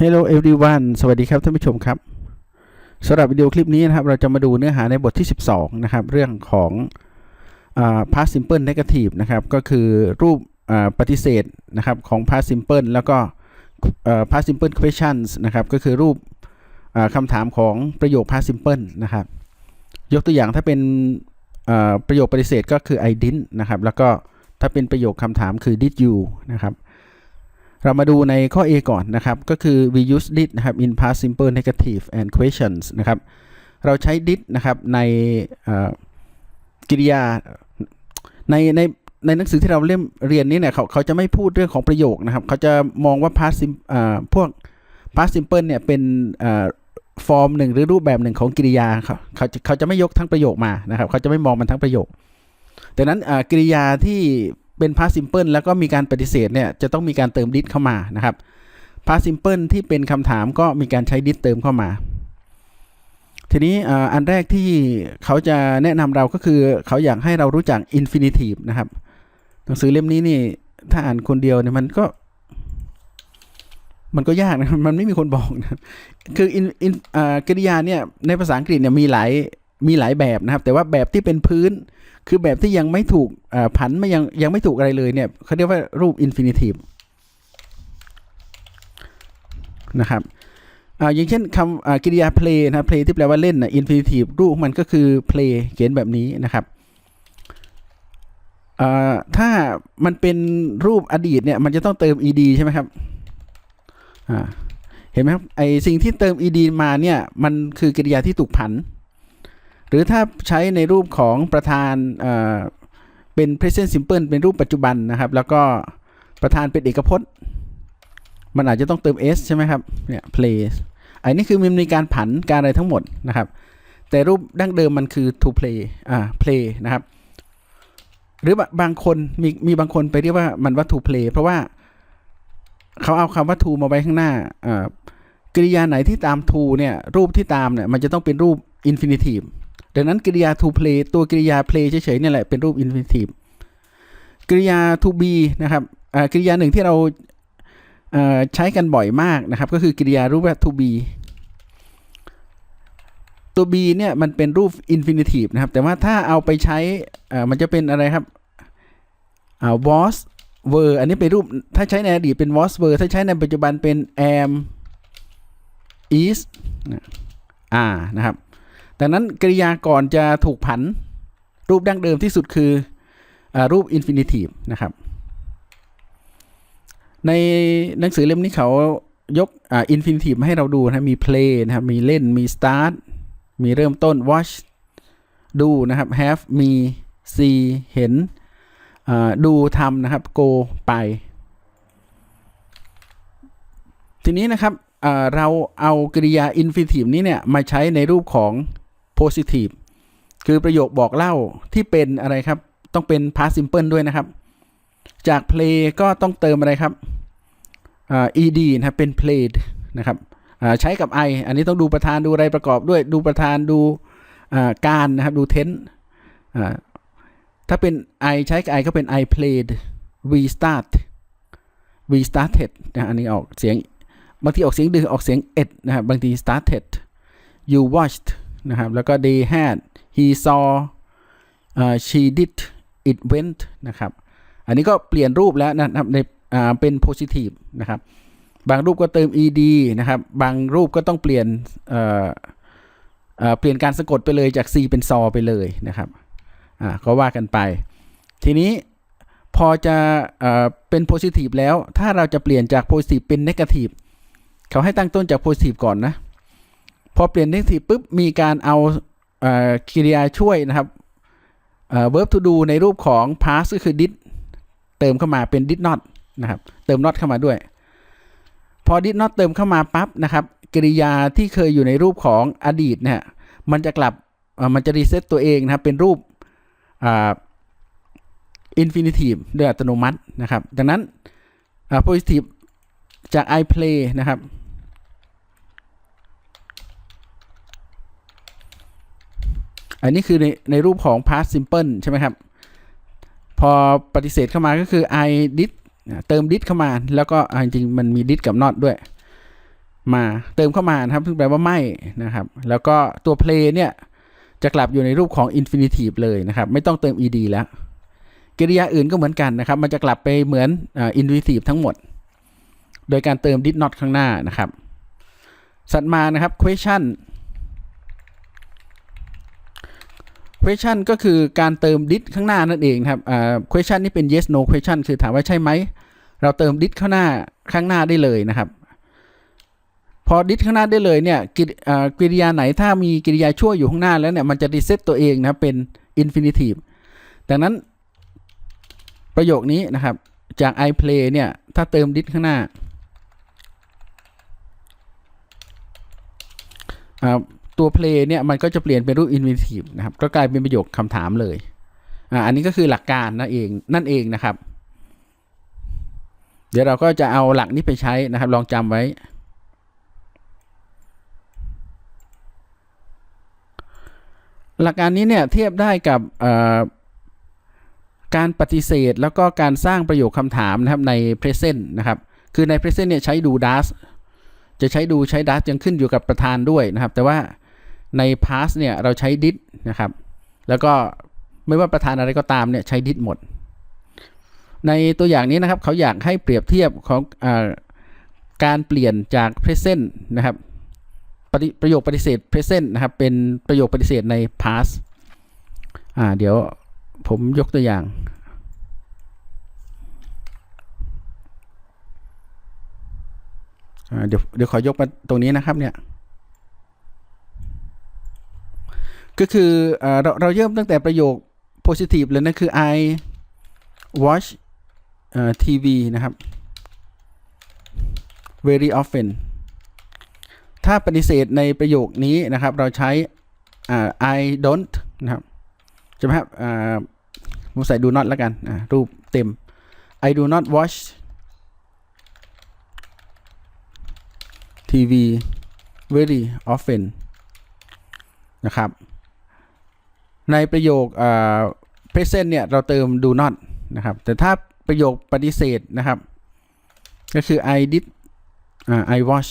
Hello everyone สวัสดีครับท่านผู้ชมครับสำหรับวิดีโอคลิปนี้นะครับ เราจะมาดูเนื้อหาในบทที่ 12 นะครับ เรื่องของอ past simple negative นะครับ ก็คือรูปปฏิเสธนะครับของ past simple แล้วก็ past simple questions นะครับ ก็คือรูปคำถามของประโยค past simple นะครับ ยกตัวอย่างถ้าเป็นประโยคปฏิเสธก็คือ I didn't นะครับ แล้วก็ถ้าเป็นประโยคคำถามคือ did you นะครับ เรามาดูในข้อ A ก่อนนะครับ ก็คือ we use did นะครับ in past simple negative and questions นะครับ เราใช้ did นะครับในเอ่อกริยาในในในหนังสือที่เราเล่มเรียนนี้เนี่ยเขาเขาจะไม่พูดเรื่องของประโยคนะครับ เขาจะมองว่า past sim พวก past simple เนี่ยเป็นฟอร์มหนึ่งหรือรูปแบบหนึ่งของกิริยาเขาเขาจะเขาจะไม่ยกทั้งประโยคมานะครับ เขาจะไม่มองมันทั้งประโยคดังนั้นอ่ากริยาที่ เป็น past simple แล้วก็มีการปฏิเสธเนี่ยจะต้องมีการเติม did เข้ามานะครับ past simple ที่เป็นคำถามก็มีการใช้ did เติมเข้ามา ทีนี้อันแรกที่เขาจะแนะนำเราก็คือเขาอยากให้เรารู้จัก infinitive นะครับหนังสือเล่มนี้นี่ถ้าอ่านคนเดียวเนี่ยมันก็มันก็ยากนะมันไม่มีคนบอกนะคือ in in อ่ากริยาเนี่ยในภาษาอังกฤษเนี่ยมีหลายมีหลายแบบนะครับ แต่ว่าแบบที่เป็นพื้น คือแบบที่ยังไม่ถูกผันไม่ยังยังไม่ถูกอะไรเลยเนี่ยเขาเรียกว่ารูป infinitive นะครับอ่าอย่างเช่นคำกริยา play นะ play ที่แปลว่าเล่นนะ infinitive รูปมันก็คือ play เขียนแบบนี้นะครับอ่าถ้ามันเป็นรูปอดีตเนี่ย มันจะต้องเติม ed ใช่ไหมครับอ่าเห็นไหมครับไอสิ่งที่เติม ed มาเนี่ย มันคือกริยาที่ถูกผัน รือถ้าใช้ในรูปของประธานเเป็น present simple เป็นรูปปัจจุบันนะครับ แล้วก็ประธานเป็นเอกพจน์ มันอาจจะต้องเติม s ใช่ไหมครับ เนี่ย play อันนี้คือมันมีการผันการอะไรทั้งหมดนะครับ แต่รูปดั้งเดิมมันคือ to play อ่า play นะครับ หรือบบางคนมีมีบางคนไปเรียกว่ามันว่า to play เพราะว่าเขาเอาคำว่า to มาไว้ข้างหน้าอ่ากริยาไหนที่ตาม to เนี่ย รูปที่ตามเนี่ย มันจะต้องเป็นรูป infinitive ดังนั้นกริยา to play ตัวกริยา play เฉยๆเนี่ยแหละเป็นรูป infinitive กริยา to be นะครับกริยาหนึ่งที่เราใช้กันบ่อยมากนะครับ ก็คือกริยารูปแบบ to be ตัว be เนี่ยมันเป็นรูป infinitive นะครับ แต่ว่าถ้าเอาไปใช้มันจะเป็นอะไรครับอ่า was were อันนี้เป็นรูป ถ้าใช้ในอดีตเป็น was were ถ้าใช้ในปัจจุบันเป็น am is นะอ่านะครับ ดังนั้นกริยาก่อนจะถูกผันรูปดั้งเดิมที่สุดคืออรูป infinitive นะครับ ในหนังสือเล่มนี้เขายกอ่า infinitive มาให้เราดูนะมี play นะครับ มีเล่นมี start มีเริ่มต้น watch ดูนะครับ have มี see เห็นดูทำนะครับ go ไป ทีนี้นะครับเราเอากริยา infinitive นี้เนี่ย มาใช้ในรูปของ positive คือประโยคบอกเล่าที่เป็นอะไรครับ ต้องเป็น past simple ด้วยนะครับ จาก play ก็ต้องเติมอะไรครับอ่า ed นะครับเป็น played นะครับใช้กับ I อันนี้ต้องดูประธานดูอะไรประกอบด้วย ดูประธานดูการนะครับดู tense ถ้าเป็น I ใช้กับ I ก็เป็น I played we start we started นะอันนี้ออกเสียง บางทีออกเสียงดึงออกเสียง ed นะครับบางที started you watched นะครับ แล้วก็ they had he saw อ่า she did it went นะครับ อันนี้ก็เปลี่ยนรูปแล้วนะครับในเป็น positive นะครับ บางรูปก็เติม ed นะครับ บางรูปก็ต้องเปลี่ยนเเเปลี่ยนการสะกดไปเลยจาก c เป็นซอไปเลยนะครับอ่าก็ว่ากันไป ทีนี้พอจะเอเป็น positive แล้ว ถ้าเราจะเปลี่ยนจาก positive เป็น negative เขาให้ตั้งต้นจาก positive ก่อนนะ พอเปลี่ยน negative ปุ๊บมีการเอากริยาช่วยนะครับเอ่อ verb to do ในรูปของ past ก็คือ did เติมเข้ามาเป็น did not นะครับ เติม not เข้ามาด้วย พอ did not เติมเข้ามาปั๊บนะครับกริยาที่เคยอยู่ในรูปของอดีตเนี่ยมันจะกลับมันจะรีเซ็ตตัวเองนะครับ เป็นรูปอ่า infinitive โดยอัตโนมัตินะครับ ดังนั้น positive จาก I play นะครับ อันนี้คือในในรูปของ past simple ใช่ไหมครับ พอปฏิเสธเข้ามาก็คือ I did เติม did เข้ามา แล้วก็จริงๆมันมี did กับ not ด้วย มาเติมเข้ามานะครับซึ่งแปลว่าไม่นะครับ แล้วก็ตัว play เนี่ย จะกลับอยู่ในรูปของ infinitive เลยนะครับ ไม่ต้องเติม ed แล้วกริยาอื่นก็เหมือนกันนะครับ มันจะกลับไปเหมือน infinitive ทั้งหมด โดยการเติม did not ข้างหน้านะครับสัตว์มานะครับ question question ก็คือการเติม did ข้างหน้านั่นเองครับอ่า question นี่เป็น yes no question คือถามว่าใช่ไหม เราเติม did ข้างหน้าข้างหน้าได้เลยนะครับ พอ did ข้างหน้าได้เลยเนี่ยกิริอ่ากริยาไหนถ้ามีกริยาช่วยอยู่ข้างหน้าแล้วเนี่ยมันจะ reset ตัวเองนะครับเป็น infinitive ดังนั้นประโยคนี้นะครับจาก I play เนี่ย ถ้าเติม did ข้างหน้าอ่า ตัว play เนี่ยมันก็จะเปลี่ยนเป็นรูป infinitive นะครับ ก็กลายเป็นประโยคคำถามเลยอ่าอันนี้ก็คือหลักการนั่นเองนั่นเองนะครับ เดี๋ยวเราก็จะเอาหลักนี้ไปใช้นะครับ ลองจำไว้ หลักการนี้เนี่ยเทียบได้กับเอ่อการปฏิเสธแล้วก็การสร้างประโยคคำถามนะครับใน present นะครับ คือใน present เนี่ยใช้ดู does จะใช้ดูใช้ does ยังขึ้นอยู่กับประธานด้วยนะครับ แต่ว่า ใน past เนี่ยเราใช้ did นะครับ แล้วก็ไม่ว่าประธานอะไรก็ตามเนี่ยใช้ did หมด ในตัวอย่างนี้นะครับเขาอยากให้เปรียบเทียบของอการเปลี่ยนจาก present นะครับปฏิประโยคปฏิเสธ present นะครับ เป็นประโยคปฏิเสธใน past อ่าเดี๋ยวผมยกตัวอย่าง เดี๋ยวเดี๋ยวขอยกมาตรงนี้นะครับเนี่ย ก็คือเอเราเราเริ่มตั้งแต่ประโยค positive เลยนะคือ I watch อ TV นะครับ very often ถ้าปฏิเสธในประโยคนี้นะครับ เราใช้ I don't นะครับใช่ไหมครับผมใส่ do not แล้วกัน รูปเต็ม I do not watch TV very often นะครับ ในประโยคอ่า present เนี่ย เราเติม do not นะครับ แต่ถ้าประโยคปฏิเสธนะครับ ก็คือ I did อ่า I watch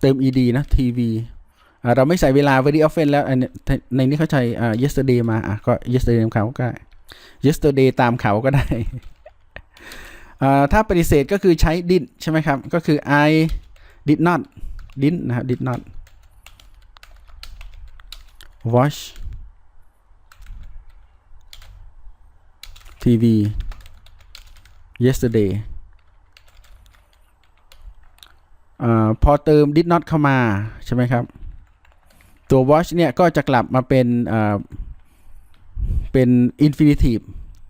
เติม ed นะ tv อ่าเราไม่ใส่เวลา very often แล้วอันในนี้เขาใช้อ่า yesterday มาอะก็ yesterday ตามเขาก็ได้ yesterday ตามเขาก็ได้อ่าถ้าปฏิเสธก็คือใช้ did ใช่ไหมครับ ก็คือ I did not did นะครับ did not watch TV yesterday อาพอเติม did not เข้ามาใช่ไหมครับ ตัว watch เนี่ย ก็จะกลับมาเป็นอ่าเป็น infinitive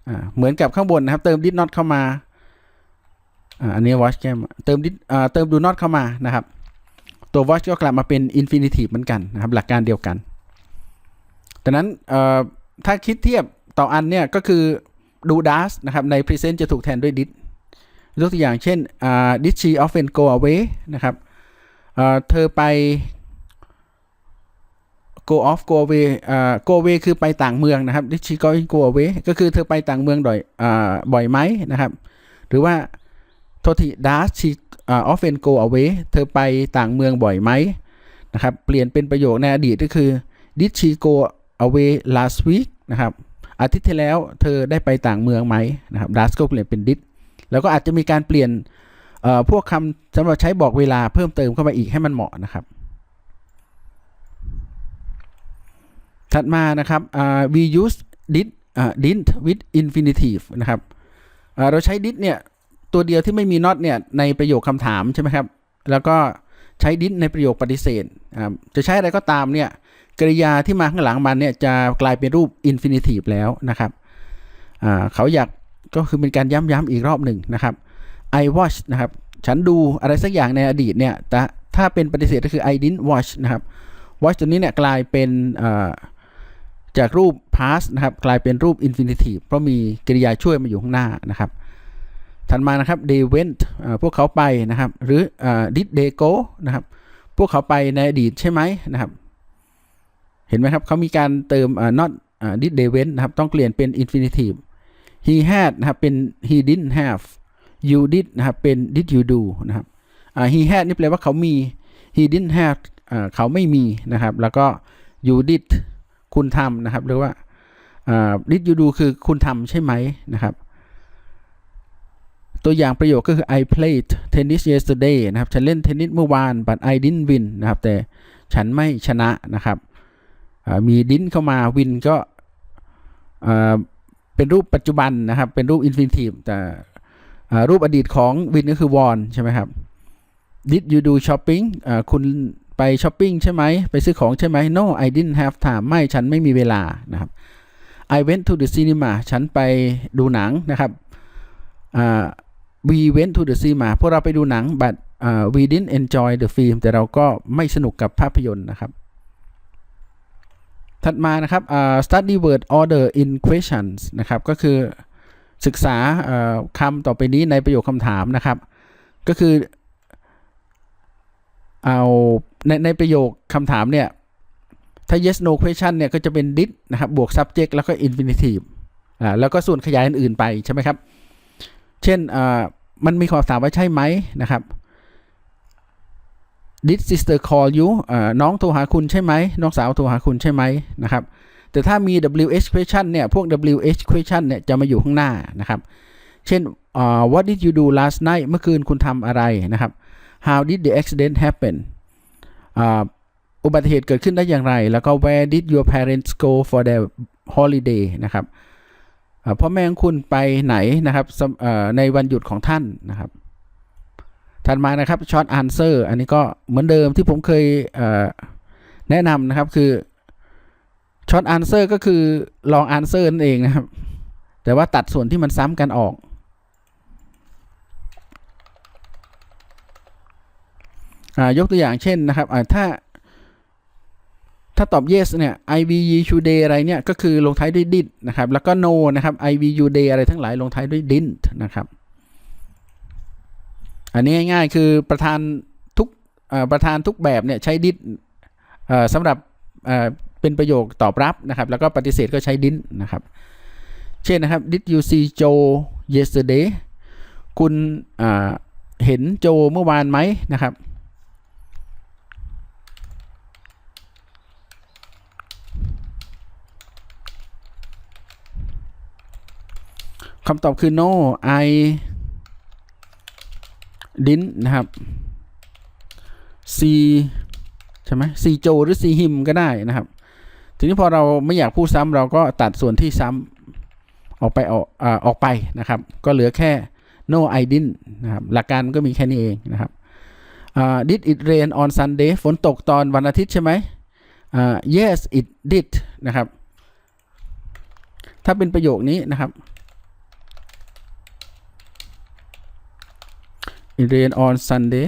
อ่าเหมือนกับข้างบนนะครับ เติม did not เข้ามาอ่าอันนี้ watch แก้มเติม did อ่าเติม do not เข้ามานะครับ ตัว watch ก็กลับมาเป็น infinitive เหมือนกันนะครับ หลักการเดียวกัน ดังนั้นถ้าคิดเทียบต่ออันเนี่ยก็คือ do does นะครับใน present จะถูกแทนด้วย did ยกตัวอย่างเช่น did she often go away นะครับเธอไป go off go away go away คือไปต่างเมืองนะครับ did she go go away ก็คือเธอไปต่างเมืองบ่อยบ่อยไหมนะครับ หรือว่าโทษที does she often go away เธอไปต่างเมืองบ่อยไหมนะครับ เปลี่ยนเป็นประโยคในอดีตก็คือ did she go away last week นะครับอาทิตย์ที่แล้วเธอได้ไปต่างเมืองไหมนะครับ does ก็เปลี่ยนเป็น did แล้วก็อาจจะมีการเปลี่ยนพวกคำสำหรับใช้บอกเวลาเพิ่มเติมเข้ามาอีกให้มันเหมาะนะครับ ถัดมานะครับ we use did didn't with infinitive นะครับเราใช้ did เนี่ย ตัวเดียวที่ไม่มี not เนี่ย ในประโยคคำถามใช่ไหมครับ แล้วก็ ใช้ did ในประโยคปฏิเสธจะใช้อะไรก็ตามเนี่ยกริยาที่มาข้างหลังมันเนี่ยจะกลายเป็นรูป infinitive แล้วนะครับเขาอยากก็คือเป็นการย้ำๆอีกรอบหนึ่งนะครับ I watch นะครับ ฉันดูอะไรสักอย่างในอดีตเนี่ยแต่ถ้าเป็นปฏิเสธก็คือ I didn't watch นะครับ watch ตัวนี้เนี่ยกลายเป็นจากรูป past นะครับ กลายเป็นรูป infinitive เพราะมีกริยาช่วยมาอยู่ข้างหน้านะครับ ถัดมานะครับ they went พวกเขาไปนะครับ หรือ did they go นะครับ พวกเขาไปในอดีตใช่ไหมนะครับ เห็นไหมครับเขามีการเติม not did they went นะครับ ต้องเปลี่ยนเป็น infinitive he had นะครับ เป็น he didn't have you did นะครับ เป็น did you do นะครับ he had นี่แปลว่าเขามี he didn't have เขาไม่มีนะครับ แล้วก็ you did คุณทำนะครับ หรือว่า did you do คือคุณทำใช่ไหมนะครับ ตัวอย่างประโยคก็คือ I played tennis yesterday นะครับ ฉันเล่นเทนนิสเมื่อวาน but I didn't win นะครับ แต่ฉันไม่ชนะนะครับ มี didn't เข้ามา win ก็เป็นรูปปัจจุบันนะครับ เป็นรูป infinitive แต่รูปอดีตของ win ก็คือ won ใช่ไหมครับ did you do shopping คุณไปช้อปปิ้งใช่ไหม ไปซื้อของใช่ไหม no I didn't have time ไม่ ฉันไม่มีเวลานะครับ I went to the cinema ฉันไปดูหนังนะครับ we went to the cinema พวกเราไปดูหนัง but uh, we didn't enjoy the film แต่เราก็ไม่สนุกกับภาพยนตร์นะครับ ถัดมานะครับอ่า study word order in questions นะครับ ก็คือศึกษาคำต่อไปนี้ในประโยคคำถามนะครับ ก็คือเอาในในประโยคคำถามเนี่ย ถ้า yes no question เนี่ย ก็จะเป็น did นะครับ บวก subject แล้วก็ infinitive อ่าแล้วก็ส่วนขยายอื่นๆไปใช่ไหมครับ เช่นมันมีคำถามว่าใช่ไหมนะครับ did sister call you น้องโทรหาคุณใช่ไหม น้องสาวโทรหาคุณใช่ไหมนะครับ แต่ถ้ามี wh question เนี่ย พวก wh question เนี่ย จะมาอยู่ข้างหน้านะครับ เช่น what did you do last night เมื่อคืนคุณทำอะไรนะครับ how did the accident happen อุบัติเหตุเกิดขึ้นได้อย่างไร แล้วก็ where did your parents go for their holiday นะครับ พ่อแม่ของคุณไปไหนนะครับในวันหยุดของท่านนะครับถัดมานะครับ short answer อันนี้ก็เหมือนเดิมที่ผมเคยเแนะนำนะครับคือ short answer ก็คือ long answer นั่นเองนะครับ แต่ว่าตัดส่วนที่มันซ้ำกันออกอยกตัวอย่างเช่นนะครับถ้าาตอบ yes เนี่ย I v you should day อะไรเนี่ย ก็คือลงท้ายด้วย did นะครับ แล้วก็ no นะครับ I v you day อะไรทั้งหลายลงท้ายด้วย didn't นะครับ อันนี้ง่ายๆคือประธานทุกประธานทุกแบบเนี่ยใช้ did สำหรับเป็นประโยคตอบรับนะครับ แล้วก็ปฏิเสธก็ใช้ didn't นะครับ เช่นนะครับ did you see Joe yesterday คุณเห็นโจเมื่อวานไหมนะครับ คำตอบคือ no I didn't นะครับ see ใช่ไหม see Joe หรือ see him ก็ได้นะครับ ทีนี้พอเราไม่อยากพูดซ้ำเราก็ตัดส่วนที่ซ้ำออกไปออกอออกไปนะครับ ก็เหลือแค่ no I didn't นะครับ หลักการมันก็มีแค่นี้เองนะครับอ่า did it rain on Sunday ฝนตกตอนวันอาทิตย์ใช่ไหมอ่า yes it did นะครับ ถ้าเป็นประโยคนี้นะครับ rain on Sunday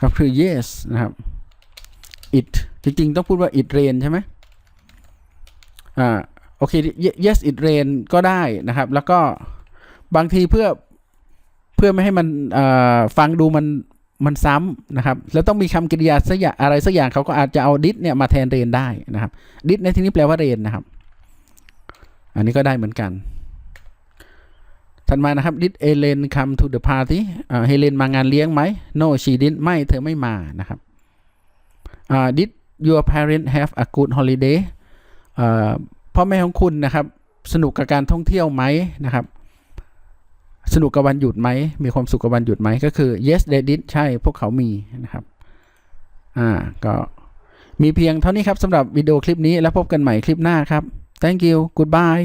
ครับคือ yes นะครับ it จริง ๆ ต้องพูดว่า it rain ใช่ไหมอ่าโอเค yes it rain ก็ได้นะครับ แล้วก็บางทีเพื่อเพื่อไม่ให้มันฟังดูมันมันซ้ำนะครับ แล้วต้องมีคำกริยาสักอย่างอะไรสักอย่างเขาก็อาจจะเอา did เนี่ยมาแทน rain ได้นะครับ did ในที่นี้แปลว่า rain นะครับ อันนี้ก็ได้เหมือนกัน ถัดมานะครับ did Ellen come to the party อ่เฮเลนมางานเลี้ยงไหม no she didn't ไม่เธอไม่มานะครับอ่า did your parents have a good holiday พ่อแม่ของคุณนะครับ สนุกกับการท่องเที่ยวไหมนะครับ สนุกกับวันหยุดไหม มีความสุขกับวันหยุดไหม ก็คือ yes they did ใช่พวกเขามีนะครับ อ่า ก็มีเพียงเท่านี้ครับสำหรับวิดีโอคลิปนี้แล้วพบกันใหม่คลิปหน้าครับ thank you goodbye